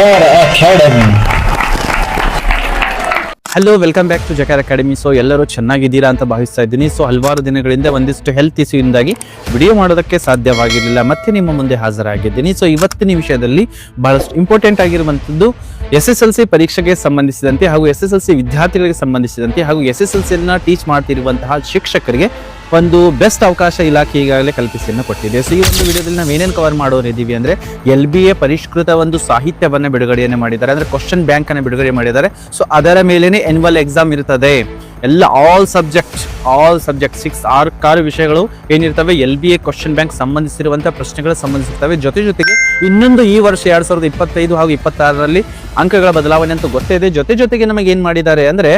Academy. Hello welcome back to ಜಕಾರ್ academy so ಎಲ್ಲರೂ ಚೆನ್ನಾಗಿದ್ದೀರಾ ಅಂತ ಭಾವಿಸ್ತಾ ಇದ್ದೀನಿ. ಸೊ ಹಲವಾರು ದಿನಗಳಿಂದ ಒಂದಿಷ್ಟು ಹೆಲ್ತ್ ಇಶ್ಯೂಯಿಂದಾಗಿ ವಿಡಿಯೋ ಮಾಡೋದಕ್ಕೆ ಸಾಧ್ಯವಾಗಿರಲಿಲ್ಲ. ಮತ್ತೆ ನಿಮ್ಮ ಮುಂದೆ ಹಾಜರಾಗಿದ್ದೀನಿ. ಸೊ ಇವತ್ತಿನ ವಿಷಯದಲ್ಲಿ ಬಹಳಷ್ಟು ಇಂಪಾರ್ಟೆಂಟ್ ಆಗಿರುವಂಥದ್ದು ಎಸ್ ಎಸ್ ಎಲ್ ಸಿ ಪರೀಕ್ಷೆಗೆ ಸಂಬಂಧಿಸಿದಂತೆ ಹಾಗೂ ಎಸ್ ಎಸ್ ಎಲ್ ಸಿ ವಿದ್ಯಾರ್ಥಿಗಳಿಗೆ ಸಂಬಂಧಿಸಿದಂತೆ ಹಾಗೂ ಎಸ್ ಎಸ್ ಎಲ್ ಸಿಯನ್ನು ಟೀಚ್ ಮಾಡ್ತಿರುವಂತಹ ಶಿಕ್ಷಕರಿಗೆ ಒಂದು ಬೆಸ್ಟ್ ಅವಕಾಶ ಇಲಾಖೆ ಈಗಾಗಲೇ ಕಲ್ಪಿಸಿಯನ್ನು ಕೊಟ್ಟಿದೆ. ಸೊ ಈ ಒಂದು ವಿಡಿಯೋದಲ್ಲಿ ನಾವು ಏನೇನು ಕವರ್ ಮಾಡೋರಿದ್ದೀವಿ ಅಂದರೆ ಎಲ್ ಬಿ ಎ ಪರಿಷ್ಕೃತ ಒಂದು ಸಾಹಿತ್ಯವನ್ನು ಬಿಡುಗಡೆಯನ್ನು ಮಾಡಿದ್ದಾರೆ. ಅಂದರೆ ಕ್ವಶನ್ ಬ್ಯಾಂಕ್ ಅನ್ನು ಬಿಡುಗಡೆ ಮಾಡಿದ್ದಾರೆ. ಸೊ ಅದರ ಮೇಲೇನೆ ಎನ್ವಲ್ ಎಕ್ಸಾಮ್ ಇರ್ತದೆ. ಎಲ್ಲ all subject all subject six ಆರು ಕಾರು ವಿಷಯಗಳು ಏನಿರ್ತವೆ, L B A question bank ಸಂಬಂಧಿಸಿರುವಂಥ ಪ್ರಶ್ನೆಗಳು ಸಂಬಂಧಿಸಿರ್ತವೆ. ಜೊತೆ ಜೊತೆಗೆ ಇನ್ನೊಂದು ಈ ವರ್ಷ ಎರಡು ಸಾವಿರದ ಇಪ್ಪತ್ತೈದು ಹಾಗೂ ಇಪ್ಪತ್ತಾರರಲ್ಲಿ ಅಂಕಗಳ ಬದಲಾವಣೆ ಅಂತ ಗೊತ್ತೇ ಇದೆ. ಜೊತೆ ಜೊತೆಗೆ ನಮಗೆ ಏನು ಮಾಡಿದ್ದಾರೆ ಅಂದ್ರೆ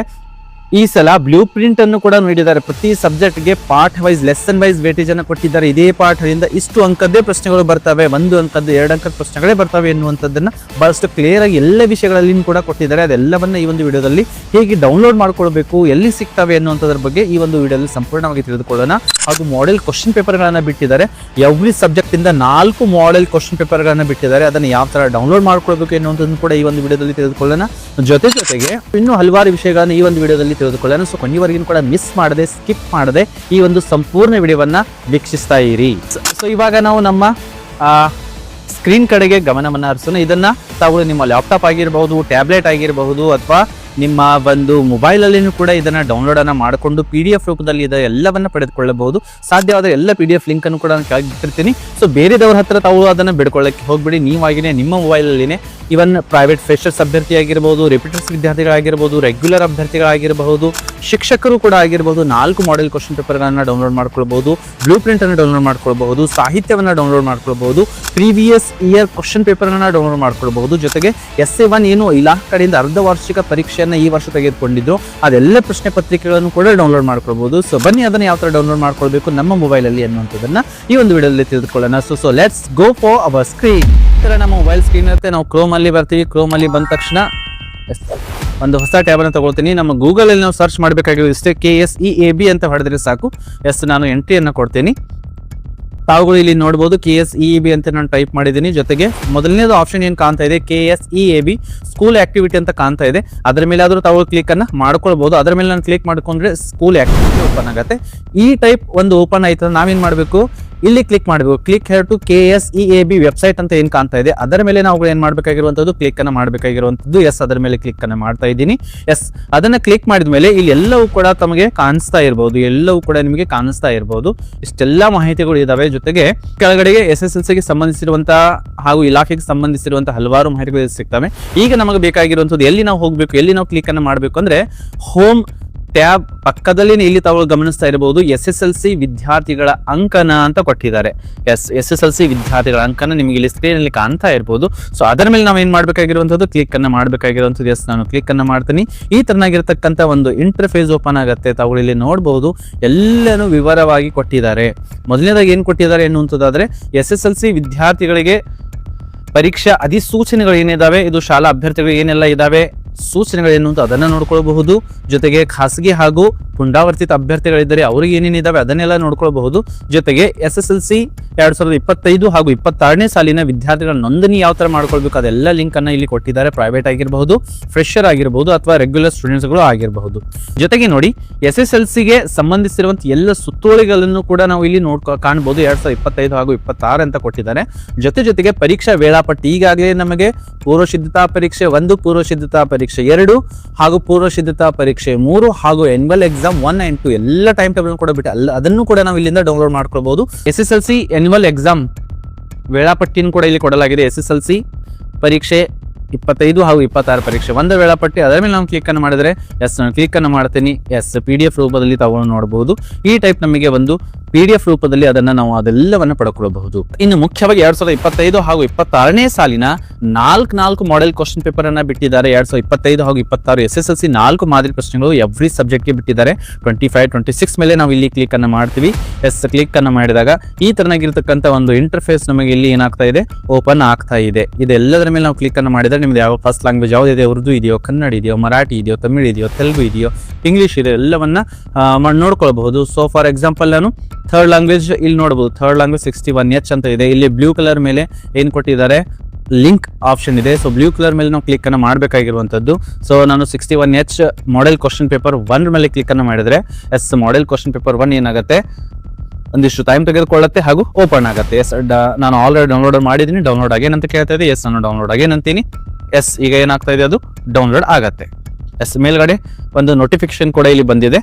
ಈ ಸಲ ಬ್ಲೂ ಪ್ರಿಂಟ್ ಅನ್ನು ಕೂಡ ನೀಡಿದ್ದಾರೆ. ಪ್ರತಿ ಸಬ್ಜೆಕ್ಟ್ಗೆ part wise lesson wise weightage ಅನ್ನು ಕೊಟ್ಟಿದ್ದಾರೆ. ಇದೇ ಪಾಠದಿಂದ ಇಷ್ಟು ಅಂಕದ್ದೇ ಪ್ರಶ್ನೆಗಳು ಬರ್ತವೆ. ಒಂದು ಅಂಕದ್ದು, ಎರಡು ಅಂಕದ ಪ್ರಶ್ನೆಗಳೇ ಬರ್ತವೆ ಎನ್ನುವಂಥದ್ದನ್ನ ಬಹಳಷ್ಟು ಕ್ಲಿಯರ್ ಆಗಿ ಎಲ್ಲ ವಿಷಯಗಳಲ್ಲಿ ಕೂಡ ಕೊಟ್ಟಿದ್ದಾರೆ. ಅದೆಲ್ಲವನ್ನ ಈ ಒಂದು ವಿಡಿಯೋದಲ್ಲಿ ಹೇಗೆ ಡೌನ್ಲೋಡ್ ಮಾಡ್ಕೊಳ್ಬೇಕು, ಎಲ್ಲಿ ಸಿಗ್ತವೆ ಅನ್ನುವಂಥದ್ರ ಬಗ್ಗೆ ಈ ಒಂದು ವಿಡಿಯೋದಲ್ಲಿ ಸಂಪೂರ್ಣವಾಗಿ ತಿಳಿದುಕೊಳ್ಳೋಣ. ಹಾಗೂ ಮಾಡೆಲ್ ಕ್ವಶನ್ ಪೇಪರ್ಗಳನ್ನ ಬಿಟ್ಟಿದ್ದಾರೆ. ಎವ್ರಿ ಸಬ್ಜೆಕ್ಟ್ ಇಂದ ನಾಲ್ಕು ಮಾಡೆಲ್ ಕ್ವಶನ್ ಪೇಪರ್ಗಳನ್ನ ಬಿಟ್ಟಿದ್ದಾರೆ. ಅದನ್ನು ಯಾವ ತರ ಡೌನ್ಲೋಡ್ ಮಾಡ್ಕೊಳ್ಬೇಕು ಎನ್ನುವಂಥದ್ದು ಕೂಡ ಈ ಒಂದು ವಿಡಿಯೋದಲ್ಲಿ ತಿಳಿದುಕೊಳ್ಳೋಣ. ಜೊತೆ ಜೊತೆಗೆ ಇನ್ನೂ ಹಲವಾರು ವಿಷಯಗಳನ್ನು ಈ ಒಂದು ವಿಡಿಯೋದಲ್ಲಿ ತಿಳಿದುಕೊಳ್ಳೋಣ ಸೊ ಕೊನೆಯವರೆಗೂ ಕೂಡ ಮಿಸ್ ಮಾಡದೆ ಸ್ಕಿಪ್ ಮಾಡದೆ ಈ ಒಂದು ಸಂಪೂರ್ಣ ವಿಡಿಯೋವನ್ನ ವೀಕ್ಷಿಸ್ತಾ ಇರಿ. ಸೊ ಇವಾಗ ನಾವು ನಮ್ಮ ಸ್ಕ್ರೀನ್ ಕಡೆಗೆ ಗಮನವನ್ನು ಹರಿಸೋಣ. ಇದನ್ನ ತಾವು ನಿಮ್ಮ ಲ್ಯಾಪ್ಟಾಪ್ ಆಗಿರಬಹುದು ಟ್ಯಾಬ್ಲೆಟ್ ಆಗಿರಬಹುದು, ಅಥವಾ ನಿಮ್ಮ ಒಂದು ಮೊಬೈಲ್ ಅಲ್ಲಿನೂ ಕೂಡ ಇದನ್ನ ಡೌನ್ಲೋಡ್ ಅನ್ನ ಮಾಡಿಕೊಂಡು ಪಿ ಡಿ ಎಫ್ ರೂಪದಲ್ಲಿ ಇದೆ ಎಲ್ಲವನ್ನ ಪಡೆದುಕೊಳ್ಳಬಹುದು. ಸಾಧ್ಯವಾದರೆ ಎಲ್ಲ ಪಿ ಡಿ ಎಫ್ ಲಿಂಕ್ ಅನ್ನು ಕೂಡ ನಾನು ಕೆಳಗೆ ಬಿಟ್ಟಿರ್ತೀನಿ ಸೊ ಬೇರೆದವ್ರ ಹತ್ರ ತಾವು ಅದನ್ನ ಬಿಡ್ಕೊಳ್ಳಕ್ಕೆ ಹೋಗ್ಬಿಡಿ. ನೀವಾಗಿನೇ ನಿಮ್ಮ ಮೊಬೈಲ್ ಅಲ್ಲಿನೇ ಇವನ್ ಪ್ರೈವೇಟ್ ಫ್ರೆಶರ್ಸ್ ಅಭ್ಯರ್ಥಿ ಆಗಿರಬಹುದು ರಿಪೀಟರ್ಸ್ ವಿದ್ಯಾರ್ಥಿಗಳಾಗಿರ್ಬೋದು ರೆಗ್ಯುಲರ್ ಅಭ್ಯರ್ಥಿಗಳಾಗಿರಬಹುದು, ಶಿಕ್ಷಕರು ಕೂಡ ಆಗಿರಬಹುದು ನಾಲ್ಕು ಮಾಡೆಲ್ ಕ್ವಶನ್ ಪೇಪರ್ಗಳನ್ನು ಡೌನ್ಲೋಡ್ ಮಾಡ್ಕೊಳ್ಬಹುದು ಬ್ಲೂ ಪ್ರಿಂಟನ್ನು ಡೌನ್ಲೋಡ್ ಮಾಡ್ಕೊಳ್ಬಹುದು, ಸಾಹಿತ್ಯವನ್ನು ಡೌನ್ಲೋಡ್ ಮಾಡ್ಕೊಳ್ಬಹುದು ಪ್ರೀವಿಯಸ್ ಇಯರ್ ಕ್ವಶನ್ ಪೇಪರ್ನ ಡೌನ್ಲೋಡ್ ಮಾಡ್ಕೊಳ್ಬಹುದು. ಜೊತೆಗೆ ಎಸ್ ಎ ಒನ್ ಏನು ಇಲಾಖೆ ಕಡೆಯಿಂದ ಅರ್ಧ ವಾರ್ಷಿಕ ಪರೀಕ್ಷೆಯನ್ನು ಈ ವರ್ಷ ತೆಗೆದುಕೊಂಡಿದ್ದು, ಅದೆಲ್ಲ ಪ್ರಶ್ನೆ ಪತ್ರಿಕೆಗಳನ್ನು ಕೂಡ ಡೌನ್ಲೋಡ್ ಮಾಡ್ಕೊಳ್ಬಹುದು. ಸೊ ಬನ್ನಿ, ಅದನ್ನ ಯಾವ ತರ ಡೌನ್ಲೋಡ್ ಮಾಡ್ಕೊಳ್ಬೇಕು ನಮ್ಮ ಮೊಬೈಲ್ ಅಲ್ಲಿ ಅನ್ನುವಂಥದ್ದನ್ನ ಈ ಒಂದು ವಿಡಿಯೋದಲ್ಲಿ ತಿಳಿದುಕೊಳ್ಳೋಣ. So so let's go for our screen ತರ ನಮ್ಮ ಮೊಬೈಲ್ ಸ್ಕ್ರೀನ್ ಇರುತ್ತೆ. ನಾವು ಕ್ರೋಮ್ ಅಲ್ಲಿ ಬರ್ತೀವಿ. ಕ್ರೋಮ್ ಅಲ್ಲಿ ಬಂದ ತಕ್ಷಣ ಒಂದು ಹೊಸ ಟ್ಯಾಬ್ ಅನ್ನು ತಗೊಳ್ತೀನಿ. ನಮ್ಮ ಗೂಗಲ್ ಅಲ್ಲಿ ನಾವು ಸರ್ಚ್ ಮಾಡಬೇಕಾಗಿರೋದು ಇಷ್ಟೇ K S E A B ಅಂತ ಹೊಡೆದ್ರೆ ಸಾಕು. ಎಸ್ ನಾನು ಎಂಟ್ರಿಯನ್ನು ಕೊಡ್ತೀನಿ. ತಾವುಗಳು ಇಲ್ಲಿ ನೋಡ್ಬೋದು ಕೆ ಎಸ್ ಇ ಬಿ ಅಂತ ನಾನು ಟೈಪ್ ಮಾಡಿದ್ದೀನಿ. ಜೊತೆಗೆ ಮೊದಲನೇದು ಆಪ್ಷನ್ ಏನು ಕಾಣ್ತಾ ಇದೆ? K S E A B school activity ಅಂತ ಕಾಣ್ತಾ ಇದೆ. ಅದರ ಮೇಲೆ ಆದರೂ ತಾವು ಕ್ಲಿಕ್ ಮಾಡ್ಕೊಳ್ಬೋದು. ಅದರ ಮೇಲೆ ನಾನು ಕ್ಲಿಕ್ ಮಾಡ್ಕೊಂಡ್ರೆ ಸ್ಕೂಲ್ ಆಕ್ಟಿವಿಟಿ ಓಪನ್ ಆಗುತ್ತೆ. ಈ ಟೈಪ್ ಒಂದು ಓಪನ್ ಆಯ್ತು ನಾವೇನು ಮಾಡಬೇಕು? ಇಲ್ಲಿ ಕ್ಲಿಕ್ ಮಾಡಬೇಕು. Click here to K S E A B website ಅಂತ ಏನು ಕಾಣ್ತಾ ಇದೆ? ಅದರ ಮೇಲೆ ನಾವು ಏನು ಮಾಡಬೇಕಾಗಿರುವಂಥದ್ದು? ಕ್ಲಿಕ್ ಅನ್ನ ಮಾಡಬೇಕಾಗಿರುವಂತದ್ದು ಎಸ್ ಅದರ ಮೇಲೆ ಕ್ಲಿಕ್ ಅನ್ನ ಮಾಡ್ತಾ ಇದ್ದೀನಿ. ಎಸ್ ಅದನ್ನ ಕ್ಲಿಕ್ ಮಾಡಿದ ಮೇಲೆ ಇಲ್ಲಿ ಎಲ್ಲವೂ ಕೂಡ ತಮಗೆ ಕಾಣಿಸ್ತಾ ಇರಬಹುದು ಎಲ್ಲವೂ ಕೂಡ ನಿಮಗೆ ಕಾಣಿಸ್ತಾ ಇರಬಹುದು ಇಷ್ಟೆಲ್ಲ ಮಾಹಿತಿಗಳು ಇದಾವೆ. ಜೊತೆಗೆ ಕೆಳಗಡೆಗೆ ಎಸ್ ಎಸ್ ಎಲ್ ಸಿಗೆ ಸಂಬಂಧಿಸಿರುವಂತಹ ಹಾಗೂ ಇಲಾಖೆಗೆ ಸಂಬಂಧಿಸಿರುವಂತಹ ಹಲವಾರು ಮಾಹಿತಿಗಳು ಸಿಗ್ತವೆ. ಈಗ ನಮಗೆ ಬೇಕಾಗಿರುವಂಥದ್ದು ಎಲ್ಲಿ ನಾವು ಹೋಗಬೇಕು, ಎಲ್ಲಿ ನಾವು ಕ್ಲಿಕ್ ಅನ್ನ ಮಾಡಬೇಕು ಅಂದ್ರೆ ಹೋಮ್ ಟ್ಯಾಬ್ ಪಕ್ಕದಲ್ಲಿ ಇಲ್ಲಿ ತಾವು ಗಮನಿಸ್ತಾ ಇರಬಹುದು ಎಸ್ ಎಸ್ ಎಲ್ ಸಿ ವಿದ್ಯಾರ್ಥಿಗಳ ಅಂಕನ ಅಂತ ಕೊಟ್ಟಿದ್ದಾರೆ. ಎಸ್ ಎಸ್ ಎಲ್ ಸಿ ವಿದ್ಯಾರ್ಥಿಗಳ ಅಂಕನ ನಿಮಗೆ ಇಲ್ಲಿ ಸ್ಕ್ರೀನ್ ಅಲ್ಲಿ ಕಾಣ್ತಾ ಇರಬಹುದು. ಸೊ ಅದರ ಮೇಲೆ ನಾವು ಏನ್ ಮಾಡ್ಬೇಕಾಗಿರುವಂತದ್ದು ಕ್ಲಿಕ್ ಅನ್ನ ಮಾಡ್ಬೇಕಾಗಿರುವಂತದ್ದು ಎಸ್ ನಾನು ಕ್ಲಿಕ್ ಅನ್ನ ಮಾಡ್ತೀನಿ. ಈ ತರನಾಗಿರ್ತಕ್ಕಂಥ ಒಂದು ಇಂಟರ್ಫೇಸ್ ಓಪನ್ ಆಗುತ್ತೆ ತಾವು ಇಲ್ಲಿ ನೋಡಬಹುದು ಎಲ್ಲನೂ ವಿವರವಾಗಿ ಕೊಟ್ಟಿದ್ದಾರೆ. ಮೊದಲನೇದಾಗಿ ಏನ್ ಕೊಟ್ಟಿದ್ದಾರೆ ಎನ್ನುವಂಥದ್ದಾದ್ರೆ ಎಸ್ ಎಸ್ ಎಲ್ ಸಿ ವಿದ್ಯಾರ್ಥಿಗಳಿಗೆ ಪರೀಕ್ಷಾ ಅಧಿಸೂಚನೆಗಳು ಏನಿದಾವೆ? ಇದು ಶಾಲಾ ಅಭ್ಯರ್ಥಿಗಳು ಏನೆಲ್ಲ ಇದಾವೆ? ಸೂಚನೆಗಳೇನು ಅಂತ ಅದನ್ನ ನೋಡ್ಕೊಳ್ಬಹುದು. ಜೊತೆಗೆ ಖಾಸಗಿ ಹಾಗೂ ಪುಂಡಾವರ್ತಿತ ಅಭ್ಯರ್ಥಿಗಳಿದ್ದರೆ ಅವರಿಗೆ ಏನೇನಿದ್ದಾವೆ ಅದನ್ನೆಲ್ಲ ನೋಡ್ಕೊಳ್ಬಹುದು. ಜೊತೆಗೆ ಎಸ್ ಎಸ್ ಎಲ್ ಸಿ ಎರಡ್ ಸಾವಿರದ ಇಪ್ಪತ್ತೈದು ಹಾಗೂ ಇಪ್ಪತ್ತಾರನೇ ಸಾಲಿನ ವಿದ್ಯಾರ್ಥಿಗಳ ನೋಂದಣಿ ಯಾವ ತರ ಮಾಡ್ಕೊಳ್ಬೇಕು ಅದೆಲ್ಲ ಲಿಂಕ್ ಅನ್ನ ಇಲ್ಲಿ ಕೊಟ್ಟಿದ್ದಾರೆ. ಪ್ರೈವೇಟ್ ಆಗಿರಬಹುದು ಫ್ರೆಶರ್ ಆಗಿರಬಹುದು ಅಥವಾ ರೆಗ್ಯುಲರ್ ಸ್ಟೂಡೆಂಟ್ಸ್ಗಳು ಆಗಿರಬಹುದು. ಜೊತೆಗೆ ನೋಡಿ ಎಸ್ ಎಸ್ ಎಲ್ ಸಿಗೆ ಸಂಬಂಧಿಸಿರುವಂತ ಎಲ್ಲ ಸುತ್ತೋಳಿಗಳನ್ನು ಕೂಡ ನಾವು ಇಲ್ಲಿ ನೋಡ್ಕೊ ಕಾಣಬಹುದು ಎರಡ್ ಸಾವಿರದ ಇಪ್ಪತ್ತೈದು ಹಾಗೂ ಇಪ್ಪತ್ತಾರು ಅಂತ ಕೊಟ್ಟಿದ್ದಾರೆ. ಜೊತೆ ಜೊತೆಗೆ ಪರೀಕ್ಷಾ ವೇಳಾಪಟ್ಟಿ ಈಗಾಗಲೇ ನಮಗೆ ಪೂರ್ವ ಸಿದ್ಧತಾ ಪರೀಕ್ಷೆ ಒಂದು ಪೂರ್ವ ಸಿದ್ಧತಾ ಪರೀಕ್ಷೆ ಎರಡು ಹಾಗೂ ಪೂರ್ವ ಸಿದ್ಧತಾ ಪರೀಕ್ಷೆ ಮೂರು ಹಾಗೂ annual exam one and two ಎಲ್ಲ ಟೈಮ್ ಟೇಬಲ್ ಕೂಡ ಬಿಟ್ಟು ಅಲ್ಲ, ಅದನ್ನು ಕೂಡ ನಾವು ಇಲ್ಲಿಂದ ಡೌನ್ಲೋಡ್ ಮಾಡ್ಕೊಳ್ಬಹುದು S S L C annual exam ವೇಳಾಪಟ್ಟಿಯನ್ನು ಕೂಡ ಇಲ್ಲಿ ಕೊಡಲಾಗಿದೆ. ಎಸ್ ಎಸ್ ಎಲ್ ಸಿ ಪರೀಕ್ಷೆ ಇಪ್ಪತ್ತೈದು ಹಾಗೂ ಇಪ್ಪತ್ತಾರು ಪರೀಕ್ಷೆ ಒಂದು ವೇಳಾಪಟ್ಟಿ. ಅದರ ಮೇಲೆ ನಾವು ಕ್ಲಿಕ್ ಅನ್ನು ಮಾಡಿದರೆ ಎಸ್ ನಾನು ಕ್ಲಿಕ್ ಅನ್ನು ಮಾಡ್ತೀನಿ. ಎಸ್ ಪಿ ಡಿ ಎಫ್ ರೂಪದಲ್ಲಿ ತಗೊಂಡು ನೋಡಬಹುದು ಈ ಟೈಪ್ ನಮಗೆ ಒಂದು ಪಿ ಡಿ ಎಫ್ ರೂಪದಲ್ಲಿ ಅದನ್ನ ನಾವು ಅದೆಲ್ಲವನ್ನ ಪಡ್ಕೊಳ್ಳಬಹುದು ಇನ್ನು ಮುಖ್ಯವಾಗಿ ಎರಡ್ ಸಾವಿರದ ಇಪ್ಪತ್ತೈದು ಹಾಗೂ ಇಪ್ಪತ್ತಾರನೇ ಸಾಲಿನ ನಾಲ್ಕು ನಾಲ್ಕು ಮಾಡೆಲ್ ಕ್ವಶನ್ ಪೇಪರ್ ಅನ್ನ ಬಿಟ್ಟಿದ್ದಾರೆ. ಎರಡ್ ಸಾವಿರದ ಇಪ್ಪತ್ತೈದು ಹಾಗೂ ಇಪ್ಪತ್ತಾರು ಎಸ್ ಎಸ್ ಎಲ್ ಸಿ ನಾಲ್ಕು ಮಾದರಿ ಪ್ರಶ್ನೆಗಳು ಎವ್ರಿ ಸಬ್ಜೆಕ್ಟ್ಗೆ ಬಿಟ್ಟಿದ್ದಾರೆ. ಟ್ವೆಂಟಿ ಫೈವ್ ಟ್ವೆಂಟಿ ಸಿಕ್ಸ್ ಮೇಲೆ ನಾವು ಇಲ್ಲಿ ಕ್ಲಿಕ್ ಅನ್ನ ಮಾಡ್ತೀವಿ. ಎಸ್ ಕ್ಲಿಕ್ ಅನ್ನ ಮಾಡಿದಾಗ ಈ ತರನಾಗಿರ್ತಕ್ಕಂಥ ಒಂದು ಇಂಟರ್ಫೇಸ್ ನಮಗೆ ಇಲ್ಲಿ ಏನಾಗ್ತಾ ಇದೆ? ಓಪನ್ ಆಗ್ತಾ ಇದೆ. ಇದೆಲ್ಲದರ ಮೇಲೆ ನಾವು ಕ್ಲಿಕ್ ಅನ್ನ ಮಾಡಿದರೆ ನಿಮ್ದು ಯಾವ ಫಸ್ಟ್ ಲ್ಯಾಂಗ್ವೇಜ್ ಯಾವುದಿದೆ ಉರ್ದು ಇದೆಯೋ, ಕನ್ನಡ ಇದೆಯೋ, ಮರಾಠಿ ಇದೆಯೋ, ತಮಿಳ್ ಇದೆಯೋ, ತೆಲುಗು ಇದೆಯೋ ಇಂಗ್ಲೀಷ್ ಇದೆಯೋ ಎಲ್ಲವನ್ನ ನೋಡ್ಕೊಳ್ಬಹುದು. ಸೊ ಫಾರ್ ಎಕ್ಸಾಂಪಲ್ ನಾನು ಥರ್ಡ್ ಲ್ಯಾಂಗ್ವೇಜ್ ಇಲ್ಲಿ ನೋಡಬಹುದು third language sixty one H ಅಂತ ಇದೆ. ಇಲ್ಲಿ ಬ್ಲೂ ಕಲರ್ ಮೇಲೆ ಏನ್ ಕೊಟ್ಟಿದ್ದಾರೆ? ಲಿಂಕ್ ಆಪ್ಷನ್ ಇದೆ. ಸೊ ಬ್ಲೂ ಕಲರ್ ಮೇಲೆ ನಾವು ಕ್ಲಿಕ್ ಅನ್ನು ಮಾಡಬೇಕಾಗಿರುವಂತದ್ದು ಸೊ ನಾನು sixty one H model question paper one ಮೇಲೆ ಕ್ಲಿಕ್ ಅನ್ನು ಮಾಡಿದ್ರೆ yes model question paper one ಏನಾಗುತ್ತೆ? ಒಂದಿಷ್ಟು ಟೈಮ್ ತೆಗೆದುಕೊಳ್ಳುತ್ತೆ ಹಾಗೂ ಓಪನ್ ಆಗುತ್ತೆ. ಎಸ್ ನಾನು ಆಲ್ರೆಡಿ ಡೌನ್ಲೋಡ್ ಮಾಡಿದ್ದೀನಿ. ಡೌನ್ಲೋಡ್ ಆಗೇನಂತ ಕೇಳ್ತಾ ಇದೆ. ಎಸ್ ನಾನು ಡೌನ್ಲೋಡ್ ಆಗೇನಂತೀನಿ ಎಸ್ ಈಗ ಏನಾಗ್ತಾ ಇದೆ ಅದು? ಡೌನ್ಲೋಡ್ ಆಗತ್ತೆ. ಎಸ್ ಮೇಲ್ಗಡೆ ಒಂದು ನೋಟಿಫಿಕೇಶನ್ ಕೂಡ ಇಲ್ಲಿ ಬಂದಿದೆ.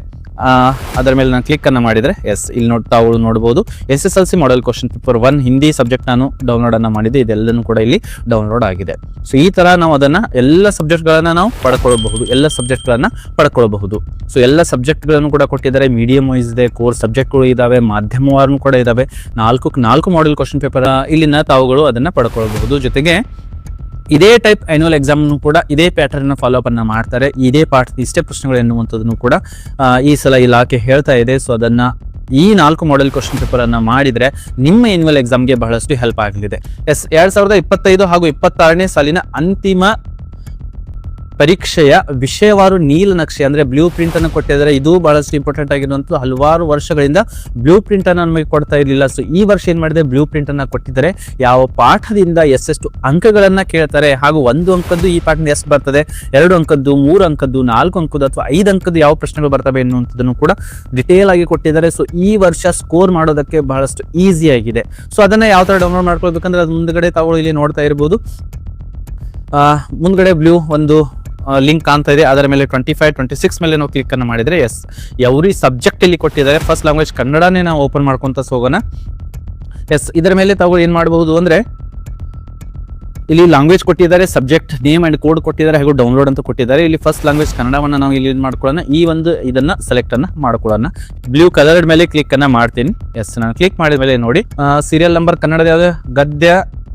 ಅದರ ಮೇಲೆ ನಾನು ಕ್ಲಿಕ್ ಅನ್ನು ಮಾಡಿದ್ರೆ ಎಸ್ ಇಲ್ಲಿ ನೋಡ್ತಾ ಅವಳು ನೋಡ್ಬೋದು. S S L C model question paper one Hindi subject ನಾನು ಡೌನ್ಲೋಡ್ ಅನ್ನು ಮಾಡಿದ್ದೆ. ಇದೆಲ್ಲನೂ ಕೂಡ ಇಲ್ಲಿ ಡೌನ್ಲೋಡ್ ಆಗಿದೆ. ಸೊ ಈ ತರ ನಾವು ಅದನ್ನ ಎಲ್ಲ ಸಬ್ಜೆಕ್ಟ್ಗಳನ್ನು ನಾವು ಪಡ್ಕೊಳ್ಬಹುದು. ಎಲ್ಲ ಸಬ್ಜೆಕ್ಟ್ಗಳನ್ನು ಪಡ್ಕೊಳ್ಬಹುದು. ಸೊ ಎಲ್ಲ ಸಬ್ಜೆಕ್ಟ್ಗಳನ್ನು ಕೂಡ ಕೊಟ್ಟಿದ್ದಾರೆ. ಮೀಡಿಯಂ ವೈಸ್ ಇದೆ ಕೋರ್ಸ್ ಸಬ್ಜೆಕ್ಟ್ಗಳು ಇದಾವೆ ಮಾಧ್ಯಮವಾರು ಕೂಡ ಇದಾವೆ. ನಾಲ್ಕು ನಾಲ್ಕು ಮಾಡೆಲ್ ಕ್ವಶನ್ ಪೇಪರ್ ಇಲ್ಲಿನ ತಾವುಗಳು ಅದನ್ನ ಪಡ್ಕೊಳ್ಬಹುದು. ಜೊತೆಗೆ ಇದೇ ಟೈಪ್ ಆನ್ಯುವಲ್ ಎಕ್ಸಾಮ್ ಕೂಡ ಇದೇ ಪ್ಯಾಟರ್ನ್ ಫಾಲೋ ಅಪ್ ಅನ್ನ ಮಾಡ್ತಾರೆ. ಇದೇ ಪಾಠ ಇಷ್ಟೇ ಪ್ರಶ್ನೆಗಳು ಎನ್ನುವಂಥದ್ದನ್ನು ಕೂಡ ಈ ಸಲ ಇಲಾಖೆ ಹೇಳ್ತಾ ಇದೆ. ಸೊ ಅದನ್ನ ಈ ನಾಲ್ಕು ಮಾಡೆಲ್ ಕ್ವಶನ್ ಪೇಪರ್ ಅನ್ನ ಮಾಡಿದ್ರೆ ನಿಮ್ಮ ಎನ್ಯುವಲ್ ಎಕ್ಸಾಮ್ಗೆ ಬಹಳಷ್ಟು ಹೆಲ್ಪ್ ಆಗಲಿದೆ. ಎಸ್, ಎರಡ್ ಸಾವಿರದ ಇಪ್ಪತ್ತೈದು ಹಾಗೂ ಇಪ್ಪತ್ತಾರನೇ ಸಾಲಿನ ಅಂತಿಮ ಪರೀಕ್ಷೆಯ ವಿಷಯವಾರು ನೀಲನಕ್ಷೆ ಅಂದ್ರೆ ಬ್ಲೂ ಪ್ರಿಂಟ್ ಅನ್ನು ಕೊಟ್ಟಿದ್ದಾರೆ. ಇದು ಬಹಳಷ್ಟು ಇಂಪಾರ್ಟೆಂಟ್ ಆಗಿರುವಂತಹ ಹಲವಾರು ವರ್ಷಗಳಿಂದ ಬ್ಲೂ ಪ್ರಿಂಟ್ ಅನ್ನು ನಮಗೆ ಕೊಡ್ತಾ ಇರಲಿಲ್ಲ. ಸೊ ಈ ವರ್ಷ ಏನ್ ಮಾಡಿದೆ? ಬ್ಲೂ ಪ್ರಿಂಟ್ ಅನ್ನ ಕೊಟ್ಟಿದ್ದಾರೆ. ಯಾವ ಪಾಠದಿಂದ ಎಷ್ಟೆಷ್ಟು ಅಂಕಗಳನ್ನ ಕೇಳ್ತಾರೆ? ಹಾಗೂ ಒಂದು ಅಂಕದ್ದು ಈ ಪಾಠದಿಂದ ಎಷ್ಟು ಬರ್ತದೆ? ಎರಡು ಅಂಕದ್ದು ಮೂರು ಅಂಕದ್ದು ನಾಲ್ಕು ಅಂಕದ್ದು ಅಥವಾ ಐದು ಅಂಕದ್ದು ಯಾವ ಪ್ರಶ್ನೆಗಳು ಬರ್ತವೆ ಎನ್ನುವಂಥದ್ದನ್ನು ಕೂಡ ಡಿಟೇಲ್ ಆಗಿ ಕೊಟ್ಟಿದ್ದಾರೆ. ಸೊ ಈ ವರ್ಷ ಸ್ಕೋರ್ ಮಾಡೋದಕ್ಕೆ ಬಹಳಷ್ಟು ಈಸಿ ಆಗಿದೆ. ಸೊ ಅದನ್ನ ಯಾವ ತರ ಡೌನ್ಲೋಡ್ ಮಾಡ್ಕೊಳ್ಬೇಕಂದ್ರೆ ಅದು ಮುಂದ್ಗಡೆ ತಗೊಳ್ಳಿ ಇಲ್ಲಿ ನೋಡ್ತಾ ಇರ್ಬೋದು. ಆ, ಮುಂದ್ಗಡೆ ಬ್ಲೂ ಒಂದು ಲಿಂಕ್ ಕಾಣ್ತಾ ಇದೆ. ಅದರ ಮೇಲೆ ಟ್ವೆಂಟಿ ಫೈವ್ ಟ್ವೆಂಟಿ ಸಿಕ್ಸ್ ಮೇಲೆ ನಾವು ಕ್ಲಿಕ್ ಅನ್ನು ಮಾಡಿದ್ರೆ ಎಸ್ ಎವ್ರಿ ಸಬ್ಜೆಕ್ಟ್ ಇಲ್ಲಿ ಕೊಟ್ಟಿದ್ದಾರೆ ಫಸ್ಟ್ ಲ್ಯಾಂಗ್ವೇಜ್ ಕನ್ನಡನೇ ನಾವು ಓಪನ್ ಮಾಡ್ಕೊಂತ ಹೋಗೋಣ. ಎಸ್ ಇದರ ಮೇಲೆ ತಾವು ಏನು ಮಾಡಬಹುದು ಅಂದರೆ, ಇಲ್ಲಿ ಲ್ಯಾಂಗ್ವೇಜ್ ಕೊಟ್ಟಿದ್ದಾರೆ ಸಬ್ಜೆಕ್ಟ್ ನೇಮ್ ಆ್ಯಂಡ್ ಕೋಡ್ ಕೊಟ್ಟಿದ್ದಾರೆ ಹಾಗೂ ಡೌನ್ಲೋಡ್ ಅಂತ ಕೊಟ್ಟಿದ್ದಾರೆ. ಇಲ್ಲಿ ಫಸ್ಟ್ ಲ್ಯಾಂಗ್ವೇಜ್ ಕನ್ನಡವನ್ನು ನಾವು ಇಲ್ಲಿ ಮಾಡ್ಕೊಳ್ಳೋಣ. ಈ ಒಂದು ಇದನ್ನು ಸೆಲೆಕ್ಟ್ ಅನ್ನು ಮಾಡ್ಕೊಳ್ಳೋಣ. ಬ್ಲೂ ಕಲರ್ಡ್ ಮೇಲೆ ಕ್ಲಿಕ್ ಅನ್ನ ಮಾಡ್ತೀನಿ. ಎಸ್ ನಾನು ಕ್ಲಿಕ್ ಮಾಡಿದ ಮೇಲೆ ನೋಡಿ. ಸೀರಿಯಲ್ ನಂಬರ್ ಕನ್ನಡದ ಗದ್ಯ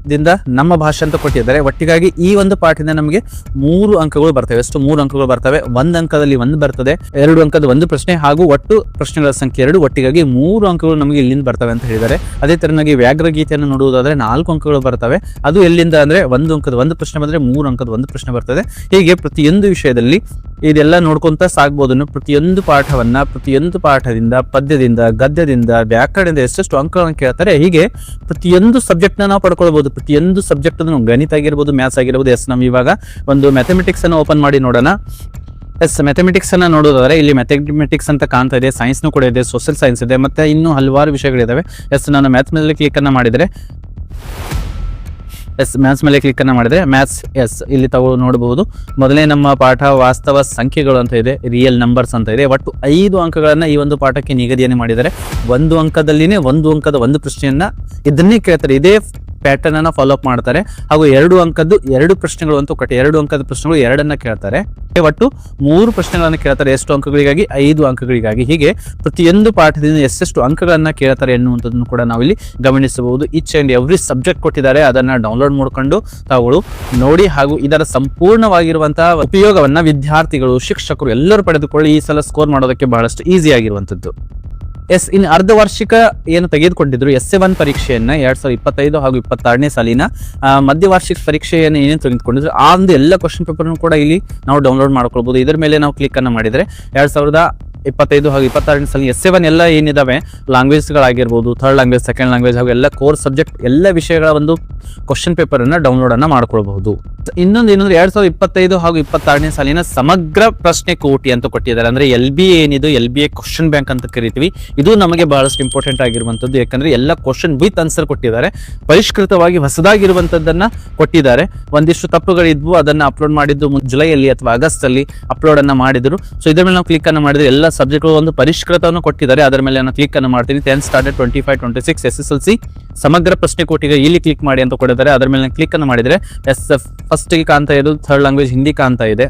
ದಿಂದ ನಮ್ಮ ಭಾಷೆ ಅಂತ ಕೊಟ್ಟಿದ್ದಾರೆ. ಒಟ್ಟಿಗಾಗಿ ಈ ಒಂದು ಪಾಠದಿಂದ ನಮಗೆ ಮೂರು ಅಂಕಗಳು ಬರ್ತವೆ. ಎಷ್ಟು? ಮೂರು ಅಂಕಗಳು ಬರ್ತವೆ. ಒಂದು ಅಂಕದಲ್ಲಿ ಒಂದು ಬರ್ತದೆ. ಎರಡು ಅಂಕದ ಒಂದು ಪ್ರಶ್ನೆ ಹಾಗೂ ಒಟ್ಟು ಪ್ರಶ್ನೆಗಳ ಸಂಖ್ಯೆ ಎರಡು. ಒಟ್ಟಿಗಾಗಿ ಮೂರು ಅಂಕಗಳು ನಮಗೆ ಇಲ್ಲಿಂದ ಬರ್ತವೆ ಅಂತ ಹೇಳಿದ್ದಾರೆ. ಅದೇ ತರನಾಗಿ ವ್ಯಾಘ್ರ ಗೀತೆಯನ್ನು ನೋಡುವುದಾದ್ರೆ ನಾಲ್ಕು ಅಂಕಗಳು ಬರ್ತವೆ. ಅದು ಎಲ್ಲಿಂದ ಅಂದ್ರೆ ಒಂದು ಅಂಕದ ಒಂದು ಪ್ರಶ್ನೆ ಬಂದ್ರೆ ಮೂರು ಅಂಕದ ಒಂದು ಪ್ರಶ್ನೆ ಬರ್ತದೆ. ಹೀಗೆ ಪ್ರತಿಯೊಂದು ವಿಷಯದಲ್ಲಿ ಇದೆಲ್ಲ ನೋಡ್ಕೊಂತ ಸಾಗ್ಬೋದನ್ನು ಪ್ರತಿಯೊಂದು ಪಾಠವನ್ನ, ಪ್ರತಿಯೊಂದು ಪಾಠದಿಂದ, ಪದ್ಯದಿಂದ, ಗದ್ಯದಿಂದ, ವ್ಯಾಕರಣದಿಂದ ಎಷ್ಟೆಷ್ಟು ಅಂಕಗಳನ್ನು ಕೇಳ್ತಾರೆ. ಹೀಗೆ ಪ್ರತಿಯೊಂದು ಸಬ್ಜೆಕ್ಟ್ ನಾವು ಪಡ್ಕೊಳ್ಬಹುದು ಪ್ರತಿಯೊಂದು ಸಬ್ಜೆಕ್ಟ್ ಗಣಿತ ಆಗಿರ್ಬೋದು ಮ್ಯಾಥ್ಸ್ ಆಗಿರ್ಬೋದು ಎಸ್ ನಾವು ಇವಾಗ ಒಂದು ಮ್ಯಾಥಮೆಟಿಕ್ಸ್ ಅನ್ನು ಓಪನ್ ಮಾಡಿ ನೋಡೋಣ. ಎಸ್ ಮ್ಯಾಥಮೆಟಿಕ್ಸ್ ಅನ್ನ ನೋಡೋದಾದ್ರೆ ಇಲ್ಲಿ ಮ್ಯಾಥಮೆಟಿಕ್ಸ್ ಅಂತ ಕಾಣ್ತಾ ಇದೆ ಸೈನ್ಸ್ನು ಕೂಡ ಇದೆ ಸೋಷಿಯಲ್ ಸೈನ್ಸ್ ಇದೆ, ಮತ್ತೆ ಇನ್ನೂ ಹಲವಾರು ವಿಷಯಗಳಿದಾವೆ. ಎಸ್ ನಾನು ಮ್ಯಾಥ್ಸ್ ಮೇಲೆ ಕ್ಲಿಕ್ ಅನ್ನ ಮಾಡಿದ್ರೆ ಎಸ್ ಮ್ಯಾಥ್ಸ್ ಮೇಲೆ ಕ್ಲಿಕ್ ಅನ್ನ ಮಾಡಿದ್ರೆ ಮ್ಯಾಥ್ಸ್ ಎಸ್ ಇಲ್ಲಿ ತಾವು ನೋಡಬಹುದು ಮೊದಲೇ ನಮ್ಮ ಪಾಠ ವಾಸ್ತವ ಸಂಖ್ಯೆಗಳು ಅಂತ ಇದೆ ರಿಯಲ್ ನಂಬರ್ಸ್ ಅಂತ ಇದೆ. ಒಟ್ಟು ಐದು ಅಂಕಗಳನ್ನು ಈ ಒಂದು ಪಾಠಕ್ಕೆ ನಿಗದಿಯನ್ನು ಮಾಡಿದ್ದಾರೆ. ಒಂದು ಅಂಕದಲ್ಲಿನೇ ಒಂದು ಅಂಕದ ಒಂದು ಪ್ರಶ್ನೆಯನ್ನ ಇದನ್ನೇ ಕೇಳ್ತಾರೆ. ಇದೇ ಪ್ಯಾಟರ್ನ್ ಅನ್ನ ಫಾಲೋ ಅಪ್ ಮಾಡ್ತಾರೆ. ಹಾಗೂ ಎರಡು ಅಂಕದ್ದು ಎರಡು ಪ್ರಶ್ನೆಗಳು ಅಂತೂ ಕಟ್ಟಿ, ಎರಡು ಅಂಕದ ಪ್ರಶ್ನೆಗಳು ಎರಡನ್ನ ಕೇಳ್ತಾರೆ. ಒಟ್ಟು ಮೂರು ಪ್ರಶ್ನೆಗಳನ್ನು ಕೇಳ್ತಾರೆ ಎಷ್ಟು ಅಂಕಗಳಿಗಾಗಿ? ಐದು ಅಂಕಗಳಿಗಾಗಿ. ಹೀಗೆ ಪ್ರತಿಯೊಂದು ಪಾಠದಿಂದ ಎಷ್ಟೆಷ್ಟು ಅಂಕಗಳನ್ನ ಕೇಳ್ತಾರೆ ಎನ್ನುವಂಥದ್ದನ್ನು ಕೂಡ ನಾವಿಲ್ಲಿ ಗಮನಿಸಬಹುದು. ಈಚ್ ಅಂಡ್ ಎವ್ರಿ ಸಬ್ಜೆಕ್ಟ್ ಕೊಟ್ಟಿದ್ದಾರೆ, ಅದನ್ನ ಡೌನ್ಲೋಡ್ ಮಾಡ್ಕೊಂಡು ತಾವುಗಳು ನೋಡಿ ಹಾಗೂ ಇದರ ಸಂಪೂರ್ಣವಾಗಿರುವಂತಹ ಉಪಯೋಗವನ್ನ ವಿದ್ಯಾರ್ಥಿಗಳು, ಶಿಕ್ಷಕರು ಎಲ್ಲರೂ ಪಡೆದುಕೊಳ್ಳಿ. ಈ ಸಲ ಸ್ಕೋರ್ ಮಾಡೋದಕ್ಕೆ ಬಹಳಷ್ಟು ಈಸಿ ಆಗಿರುವಂತದ್ದು ಎಸ್ ಇನ್ ಅರ್ಧ ವಾರ್ಷಿಕ ಏನು ತೆಗೆದುಕೊಂಡಿದ್ರು? ಎಸ್ ಎ ಒನ್ ಪರೀಕ್ಷೆಯನ್ನ ಎರಡ್ ಸಾವಿರದ ಇಪ್ಪತ್ತೈದು ಹಾಗೂ ಇಪ್ಪತ್ತಾರನೇ ಸಾಲಿನ ಮಧ್ಯವಾರ್ಷಿಕ ಮಧ್ಯ ವಾರ್ಷಿಕ ಪರೀಕ್ಷೆಯನ್ನು ಏನೇನು ತೆಗೆದುಕೊಂಡಿದ್ರು? ಆ ಒಂದು ಎಲ್ಲ ಕ್ವಶನ್ ಪೇಪರ್ನು ಕೂಡ ಇಲ್ಲಿ ನಾವು ಡೌನ್ಲೋಡ್ ಮಾಡ್ಕೊಳ್ಬಹುದು ಇದರ ಮೇಲೆ ನಾವು ಕ್ಲಿಕ್ ಅನ್ನು ಮಾಡಿದ್ರೆ ಎರಡ್ ಸಾವಿರದ ಇಪ್ಪತ್ತೈದು ಹಾಗೂ ಇಪ್ಪತ್ತಾರನೇ ಸಾಲಿನ ಎಸ್ ಸೆವೆನ್ ಎಲ್ಲ ಏನಿದಾವೆ? ಲ್ಯಾಂಗ್ವೇಜ್ಗಳಾಗಿರ್ಬೋದು ಥರ್ಡ್ ಲ್ಯಾಂಗ್ವೇಜ್ ಸೆಕೆಂಡ್ ಲ್ಯಾಂಗ್ವೇಜ್ ಹಾಗೂ ಎಲ್ಲ ಕೋರ್ಸ್ ಸಬ್ಜೆಕ್ಟ್ ಎಲ್ಲ ವಿಷಯಗಳ ಒಂದು ಕ್ವಶನ್ ಪೇಪರ್ ಅನ್ನ ಡೌನ್ಲೋಡ್ ಅನ್ನ ಮಾಡ್ಕೊಳ್ಬಹುದು. ಇನ್ನೊಂದು ಏನಂದ್ರೆ ಎರಡ್ ಸಾವಿರದ ಇಪ್ಪತ್ತೈದು ಹಾಗೂ ಇಪ್ಪತ್ತಾರನೇ ಸಾಲಿನ ಸಮಗ್ರ ಪ್ರಶ್ನೆ ಕೋಟಿ ಅಂತ ಕೊಟ್ಟಿದ್ದಾರೆ. ಅಂದ್ರೆ ಎಲ್ ಬಿ ಏನಿದು? L B A question bank ಅಂತ ಕರಿತೀವಿ. ಇದು ನಮಗೆ ಬಹಳಷ್ಟು ಇಂಪಾರ್ಟೆಂಟ್ ಆಗಿರುವಂತದ್ದು ಯಾಕಂದ್ರೆ ಎಲ್ಲ ಕ್ವಶನ್ ವಿತ್ ಆನ್ಸರ್ ಕೊಟ್ಟಿದ್ದಾರೆ. ಪರಿಷ್ಕೃತವಾಗಿ ಹೊಸದಾಗಿರುವಂತದ್ದನ್ನ ಕೊಟ್ಟಿದ್ದಾರೆ. ಒಂದಿಷ್ಟು ತಪ್ಪುಗಳಿದ್ವು, ಅದನ್ನ ಅಪ್ಲೋಡ್ ಮಾಡಿದ್ದು ಜುಲೈಯಲ್ಲಿ ಅಥವಾ ಆಗಸ್ಟ್ ಅಲ್ಲಿ ಅಪ್ಲೋಡ್ ಅನ್ನ ಮಾಡಿದ್ರು. ಸೊ ಇದರ ಮೇಲೆ ನಾವು ಕ್ಲಿಕ್ ಅನ್ನ ಮಾಡಿದ್ರೆ ಎಲ್ಲ ಸಬ್ಜೆಕ್ಟ್ ಒಂದು ಪರಿಷ್ಕೃತವನ್ನು ಕೊಟ್ಟಿದ್ದಾರೆ. ಅದರ ಮೇಲೆ ನಾನು ಕ್ಲಿಕ್ ಅನ್ನು ಮಾಡ್ತೀನಿ. Ten started twenty five twenty six S S L C ಸಮಗ್ರ ಪ್ರಶ್ನೆ ಕೋಟಿಗೆ ಇಲ್ಲಿ ಕ್ಲಿಕ್ ಮಾಡಿ ಅಂತ ಕೊಟ್ಟಿದ್ದಾರೆ. ಅದರ ಮೇಲೆ ಕ್ಲಿಕ್ ಅನ್ನು ಮಾಡಿದರೆ ಎಸ್ ಫಸ್ಟ್ ಕಾಣ್ತಾ ಇರೋದು ಥರ್ಡ್ ಲ್ಯಾಂಗ್ವೇಜ್ ಹಿಂದಿ ಕಾಣ್ತಾ ಇದೆ.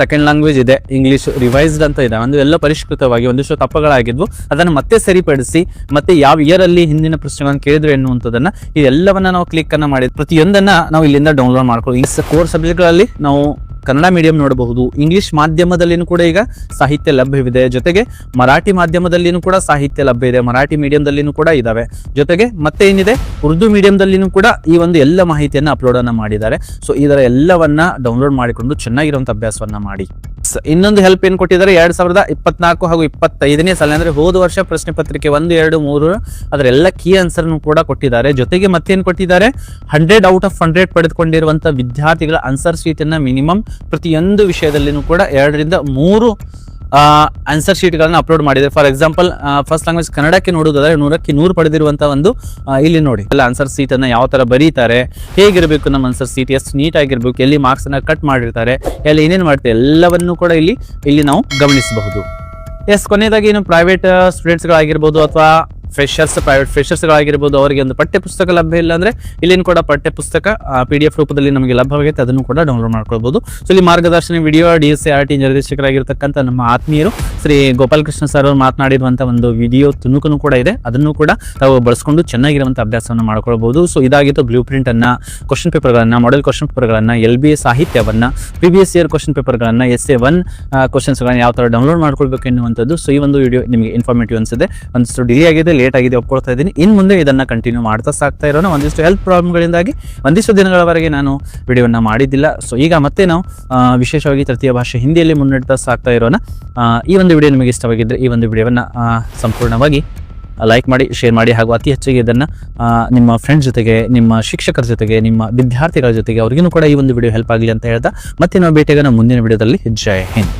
ಸೆಕೆಂಡ್ ಲ್ಯಾಂಗ್ವೇಜ್ ಇದೆ ಇಂಗ್ಲೀಷ್ ರಿವೈಸ್ಡ್ ಅಂತ ಇದೆ. ಒಂದು ಎಲ್ಲ ಪರಿಷ್ಕೃತವಾಗಿ ಒಂದಿಷ್ಟು ತಪ್ಪುಗಳಾಗಿದ್ವು. ಅದನ್ನು ಮತ್ತೆ ಸರಿಪಡಿಸಿ, ಮತ್ತೆ ಯಾವ ಇಯರ್ ಅಲ್ಲಿ ಹಿಂದಿನ ಪ್ರಶ್ನೆಗಳನ್ನು ಕೇಳಿದ್ರು ಎನ್ನುವಂಥದ್ದನ್ನು ಇದೆಲ್ಲವನ್ನ ನಾವು ಕ್ಲಿಕ್ ಅನ್ನು ಮಾಡಿ ಪ್ರತಿಯೊಂದನ್ನು ನಾವು ಇಲ್ಲಿಂದ ಡೌನ್ಲೋಡ್ ಮಾಡ್ಕೊಳ್ಳಿ ಈ ಕೋರ್ ಸಬ್ಜೆಕ್ಟ್ಗಳಲ್ಲಿ ನಾವು ಕನ್ನಡ ಮೀಡಿಯಂ ನೋಡಬಹುದು. ಇಂಗ್ಲಿಷ್ ಮಾಧ್ಯಮದಲ್ಲಿನೂ ಕೂಡ ಈಗ ಸಾಹಿತ್ಯ ಲಭ್ಯವಿದೆ. ಜೊತೆಗೆ ಮರಾಠಿ ಮಾಧ್ಯಮದಲ್ಲಿನೂ ಕೂಡ ಸಾಹಿತ್ಯ ಲಭ್ಯ ಇದೆ. ಮರಾಠಿ ಮೀಡಿಯಂದಲ್ಲಿನೂ ಕೂಡ ಇದಾವೆ. ಜೊತೆಗೆ ಮತ್ತೆ ಏನಿದೆ? ಉರ್ದು ಮೀಡಿಯಂದಲ್ಲಿನೂ ಕೂಡ ಈ ಒಂದು ಎಲ್ಲ ಮಾಹಿತಿಯನ್ನು ಅಪ್ಲೋಡ್ ಅನ್ನ ಮಾಡಿದ್ದಾರೆ. ಸೊ ಇದರ ಎಲ್ಲವನ್ನ ಡೌನ್ಲೋಡ್ ಮಾಡಿಕೊಂಡು ಚೆನ್ನಾಗಿರುವಂಥ ಅಭ್ಯಾಸವನ್ನ ಮಾಡಿ. ಇನ್ನೊಂದು ಹೆಲ್ಪ್ ಏನ್ ಕೊಟ್ಟಿದ್ದಾರೆ? ಎರಡ್ ಸಾವಿರದ ಇಪ್ಪತ್ನಾಲ್ಕು ಹಾಗೂ ಇಪ್ಪತ್ತೈದನೇ ಸಾಲ ಅಂದ್ರೆ ಹೋದ ವರ್ಷ ಪ್ರಶ್ನೆ ಪತ್ರಿಕೆ ಒಂದು, ಎರಡು, ಮೂರು ಅದರೆಲ್ಲ ಕೀ ಆನ್ಸರ್ ಕೂಡ ಕೊಟ್ಟಿದ್ದಾರೆ. ಜೊತೆಗೆ ಮತ್ತೇನ್ ಕೊಟ್ಟಿದ್ದಾರೆ? ಹಂಡ್ರೆಡ್ ಔಟ್ ಆಫ್ ಹಂಡ್ರೆಡ್ ಪಡೆದುಕೊಂಡಿರುವಂತಹ ವಿದ್ಯಾರ್ಥಿಗಳ ಆನ್ಸರ್ ಶೀಟ್ ಅನ್ನ ಮಿನಿಮಮ್ ಪ್ರತಿಯೊಂದು ವಿಷಯದಲ್ಲಿನೂ ಕೂಡ ಎರಡರಿಂದ ಮೂರು ಆನ್ಸರ್ ಶೀಟ್ಗಳನ್ನ ಅಪ್ಲೋಡ್ ಮಾಡಿದೆ ಫಾರ್ ಎಕ್ಸಾಂಪಲ್ ಫಸ್ಟ್ ಲ್ಯಾಂಗ್ವೇಜ್ ಕನ್ನಡಕ್ಕೆ ನೋಡೋದಾದ್ರೆ ನೂರಕ್ಕೆ ನೂರು ಪಡೆದಿರುವಂತ ಒಂದು ಇಲ್ಲಿ ನೋಡಿ. ಎಲ್ಲ ಆನ್ಸರ್ ಸೀಟ್ ಅನ್ನ ಯಾವ ತರ ಬರೀತಾರೆ, ಹೇಗಿರಬೇಕು ನಮ್ಮ ಆನ್ಸರ್ ಸೀಟ್ ಎಷ್ಟು ನೀಟ್ ಆಗಿರ್ಬೇಕು, ಎಲ್ಲಿ ಮಾರ್ಕ್ಸ್ ಅನ್ನ ಕಟ್ ಮಾಡಿರ್ತಾರೆ, ಎಲ್ಲಿ ಏನೇನು ಮಾಡ್ತಾರೆ, ಎಲ್ಲವನ್ನೂ ಕೂಡ ಇಲ್ಲಿ ಇಲ್ಲಿ ನಾವು ಗಮನಿಸಬಹುದು. ಎಸ್ ಕೊನೆಯದಾಗಿ ಏನು ಪ್ರೈವೇಟ್ ಸ್ಟೂಡೆಂಟ್ಸ್ಗಳಾಗಿರ್ಬೋದು ಅಥವಾ ಫ್ರೆಷರ್ಸ್ ಪ್ರೈವೇಟ್ ಫ್ರೆಷರ್ಸ್ಗಳಾಗಿರ್ಬೋದು ಅವರಿಗೆ ಒಂದು ಪಠ್ಯ ಪುಸ್ತಕ ಲಭ್ಯ ಇಲ್ಲ ಅಂದ್ರೆ ಇಲ್ಲಿನ ಕೂಡ ಪಠ್ಯ ಪುಸ್ತಕ ಪಿ ಡಿ ಎಫ್ ರೂಪದಲ್ಲಿ ನಮಗೆ ಲಭ್ಯವಾಗುತ್ತೆ ಅದನ್ನು ಕೂಡ ಡೌನ್ಲೋಡ್ ಮಾಡ್ಕೊಳ್ಬಹುದು ಸೊ ಇಲ್ಲಿ ಮಾರ್ಗದರ್ಶನ video D S R T ನಿರ್ದೇಶಕರಾಗಿರ್ತಕ್ಕಂಥ ನಮ್ಮ ಆತ್ಮೀಯರು ಶ್ರೀ ಗೋಪಾಲಕೃಷ್ಣ ಸರ್ ಅವರು ಮಾತನಾಡಿರುವಂಥ ಒಂದು ವಿಡಿಯೋ ತುಣುಕನು ಕೂಡ ಇದೆ. ಅದನ್ನು ಕೂಡ ತಾವು ಬಳಸ್ಕೊಂಡು ಚೆನ್ನಾಗಿರುವಂತ ಅಭ್ಯಾಸವನ್ನು ಮಾಡ್ಕೊಳ್ಬಹುದು ಸೊ ಇದಾಗಿತ್ತು ಬ್ಲೂ ಪ್ರಿಂಟ್ ಅನ್ನ ಕ್ವಶನ್ ಪೇಪರ್ಗಳನ್ನ ಮಾಡೆಲ್ ಕ್ವಶನ್ ಪೇಪರ್ಗಳನ್ನ ಎಲ್ ಬಿ ಎ ಸಾಹಿತ್ಯವನ್ನ ಸಿ ಇಯರ್ ಕ್ವಶನ್ ಪೇಪರ್ಗಳನ್ನ ಎಸ್ ಎ ಒನ್ ಕ್ವಶನ್ಸ್ಗಳನ್ನ ಯಾವ ತರ ಡೌನ್ಲೋಡ್ ಮಾಡ್ಕೊಳ್ಬೇಕು ಎನ್ನುವಂಥದ್ದು. ಸೊ ಈ ಒಂದು ವಿಡಿಯೋ ನಿಮಗೆ ಇನ್ಫಾರ್ಮೇಟಿವ್ ಅನಿಸಿದೆ ಒಂದಷ್ಟು ಡಿಲೇ ಆಗಿದೆ ಲೇಟ್ ಆಗಿದೆ ಒಪ್ಕೊಳ್ತಾ ಇದ್ದೀನಿ. ಇನ್ನು ಮುಂದೆ ಇದನ್ನ ಕಂಟಿನ್ಯೂ ಮಾಡ್ತಾ ಸಾಕ್ತಾ ಇರೋಣ ಒಂದಿಷ್ಟು ಹೆಲ್ತ್ ಪ್ರಾಬ್ಲಮ್ಗಳಿಂದಾಗಿ ಒಂದಿಷ್ಟು ದಿನಗಳವರೆಗೆ ನಾನು ವಿಡಿಯೋನ ಮಾಡಿದ್ದಿಲ್ಲ. ಸೊ ಈಗ ಮತ್ತೆ ನಾವು ವಿಶೇಷವಾಗಿ ತೃತೀಯ ಭಾಷೆ ಹಿಂದಿಯಲ್ಲಿ ಮುನ್ನಡೆತಾ ಸಾಕ್ತಾ ಇರೋಣ ಈ ಒಂದು ವಿಡಿಯೋ ನಿಮಗೆ ಇಷ್ಟವಾಗಿದ್ದರೆ ಈ ಒಂದು ವಿಡಿಯೋವನ್ನು ಸಂಪೂರ್ಣವಾಗಿ ಲೈಕ್ ಮಾಡಿ ಶೇರ್ ಮಾಡಿ ಹಾಗೂ ಅತಿ ಹೆಚ್ಚಿಗೆ ಇದನ್ನು ನಿಮ್ಮ ಫ್ರೆಂಡ್ಸ್ ಜೊತೆಗೆ, ನಿಮ್ಮ ಶಿಕ್ಷಕರ ಜೊತೆಗೆ, ನಿಮ್ಮ ವಿದ್ಯಾರ್ಥಿಗಳ ಜೊತೆಗೆ, ಅವ್ರಿಗೂ ಕೂಡ ಈ ಒಂದು ವಿಡಿಯೋ ಹೆಲ್ಪ್ ಆಗಲಿ ಅಂತ ಹೇಳ್ತಾ. ಮತ್ತೆ ನಾವು ಭೇಟಿಯಾಗೋಣ ಮುಂದಿನ ವಿಡಿಯೋದಲ್ಲಿ ಜೈ ಹಿಂದ್.